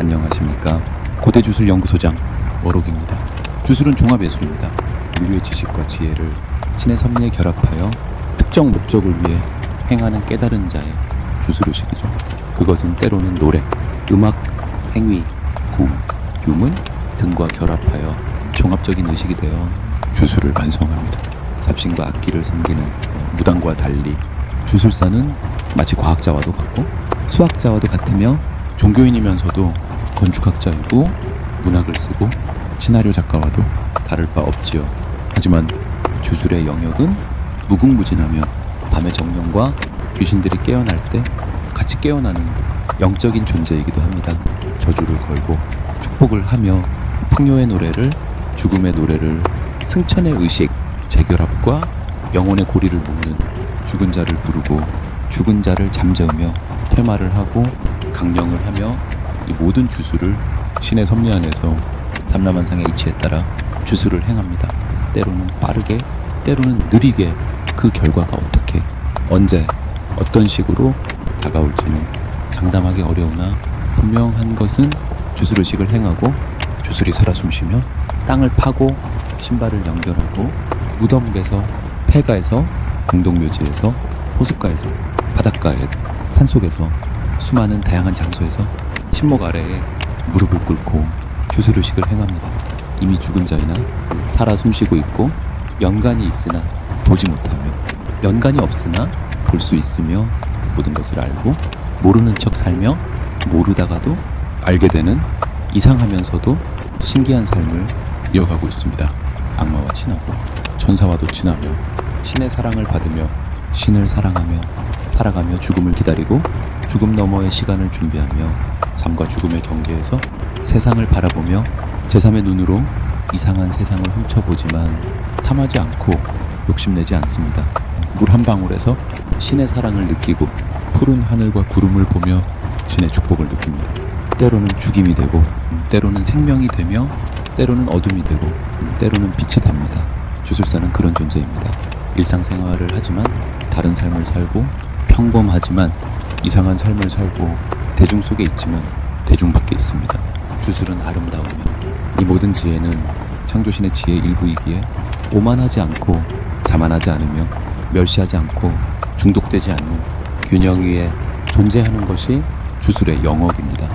안녕하십니까? 고대 주술 연구소장 워록입니다. 주술은 종합 예술입니다. 인류의 지식과 지혜를 신의 섭리에 결합하여 특정 목적을 위해 행하는 깨달은 자의 주술의식이죠. 그것은 때로는 노래, 음악, 행위, 구, 유문 등과 결합하여 종합적인 의식이 되어 주술을 완성합니다. 잡신과 악기를 섬기는 어, 무당과 달리 주술사는 마치 과학자와도 같고 수학자와도 같으며 종교인이면서도 건축학자이고 문학을 쓰고 시나리오 작가와도 다를 바 없지요. 하지만 주술의 영역은 무궁무진하며 밤의 정령과 귀신들이 깨어날 때 같이 깨어나는 영적인 존재이기도 합니다. 저주를 걸고 축복을 하며 풍요의 노래를 죽음의 노래를 승천의 의식 재결합과 영혼의 고리를 묶는 죽은 자를 부르고 죽은 자를 잠재우며 퇴마를 하고 강령을 하며 이 모든 주술을 신의 섭리 안에서 삼라만상의 이치에 따라 주술을 행합니다. 때로는 빠르게, 때로는 느리게 그 결과가 어떻게, 언제, 어떤 식으로 다가올지는 장담하기 어려우나 분명한 것은 주술의식을 행하고 주술이 살아 숨쉬며 땅을 파고 신발을 연결하고 무덤에서 폐가에서 공동묘지에서 호숫가에서 바닷가에 산속에서 수많은 다양한 장소에서 신목 아래에 무릎을 꿇고 주술의식을 행합니다. 이미 죽은 자이나 살아 숨쉬고 있고 연관이 있으나 보지 못하며 연관이 없으나 볼 수 있으며 모든 것을 알고 모르는 척 살며 모르다가도 알게 되는 이상하면서도 신기한 삶을 이어가고 있습니다. 악마와 친하고 천사와도 친하며 신의 사랑을 받으며 신을 사랑하며 살아가며 죽음을 기다리고 죽음 너머의 시간을 준비하며 삶과 죽음의 경계에서 세상을 바라보며 제3의 눈으로 이상한 세상을 훔쳐보지만 탐하지 않고 욕심내지 않습니다. 물 한 방울에서 신의 사랑을 느끼고 푸른 하늘과 구름을 보며 신의 축복을 느낍니다. 때로는 죽임이 되고 때로는 생명이 되며 때로는 어둠이 되고 때로는 빛이 답니다. 주술사는 그런 존재입니다. 일상생활을 하지만 다른 삶을 살고 평범하지만 이상한 삶을 살고 대중 속에 있지만 대중 밖에 있습니다. 주술은 아름다우며 이 모든 지혜는 창조신의 지혜 일부이기에 오만하지 않고 자만하지 않으며 멸시하지 않고 중독되지 않는 균형 위에 존재하는 것이 주술의 영역입니다.